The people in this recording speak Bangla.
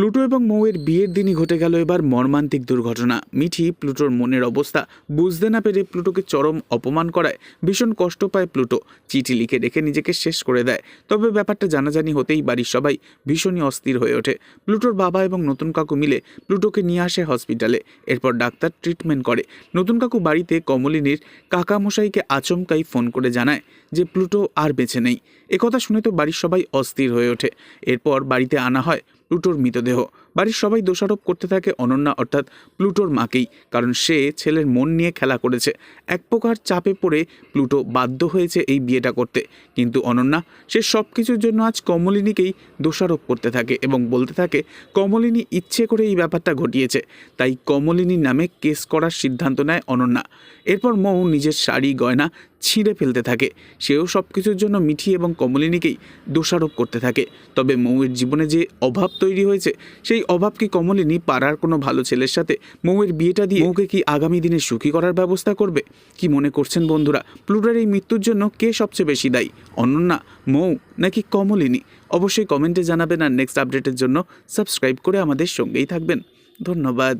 প্লুটো এবং মৌয়ের বিয়ের দিনই ঘটে গেল এবার মর্মান্তিক দুর্ঘটনা। মিঠি প্লুটোর মনের অবস্থা বুঝতে না পেরে প্লুটোকে চরম অপমান করায়। ভীষণ কষ্ট পায় প্লুটো। চিঠি লিখে রেখে নিজেকে শেষ করে দেয়। তবে ব্যাপারটা জানাজানি হতেই বাড়ির সবাই ভীষণই অস্থির হয়ে ওঠে। প্লুটোর বাবা এবং নতুন কাকু মিলে প্লুটোকে নিয়ে আসে হসপিটালে। এরপর ডাক্তার ট্রিটমেন্ট করে। নতুন কাকু বাড়িতে কমলিনীর কাকামশাইকে আচমকাই ফোন করে জানায় যে প্লুটো আর বেঁচে নেই। একথা শুনে তো বাড়ির সবাই অস্থির হয়ে ওঠে। এরপর বাড়িতে আনা হয় প্লুটোর মৃতদেহ। বাড়ির সবাই দোষারোপ করতে থাকে অনন্যা অর্থাৎ প্লুটোর মাকেই, কারণ সে ছেলের মন নিয়ে খেলা করেছে। এক প্রকার চাপে পড়ে প্লুটো বাধ্য হয়েছে এই বিয়েটা করতে। কিন্তু অনন্যা সে সব কিছুর জন্য আজ কমলিনীকেই দোষারোপ করতে থাকে এবং বলতে থাকে, কমলিনী ইচ্ছে করে এই ব্যাপারটা ঘটিয়েছে। তাই কমলিনীর নামে কেস করার সিদ্ধান্ত নেয় অনন্যা। এরপর মৌ নিজের শাড়ি, গয়না ছিঁড়ে ফেলতে থাকে। সেও সব কিছুর জন্য মিঠি এবং কমলিনীকেই দোষারোপ করতে থাকে। তবে মৌয়ের জীবনে যে অভাব তৈরি হয়েছে। সেই অভাব কি কমলিনী পাড়ার কোনো ভালো ছেলের সাথে? মৌয়ের বিয়েটা দিয়ে মৌকে কি আগামী দিনে সুখী করার ব্যবস্থা করবে? কি মনে করছেন বন্ধুরা? প্লুটার এই মৃত্যুর জন্য কে সবচেয়ে বেশি দায়ী? অনন্যা? মৌ? নাকি কমলিনী? অবশ্যই কমেন্টে জানাবেন আর নেক্সট আপডেটের জন্য সাবস্ক্রাইব করে আমাদের সঙ্গেই থাকবেন। ধন্যবাদ।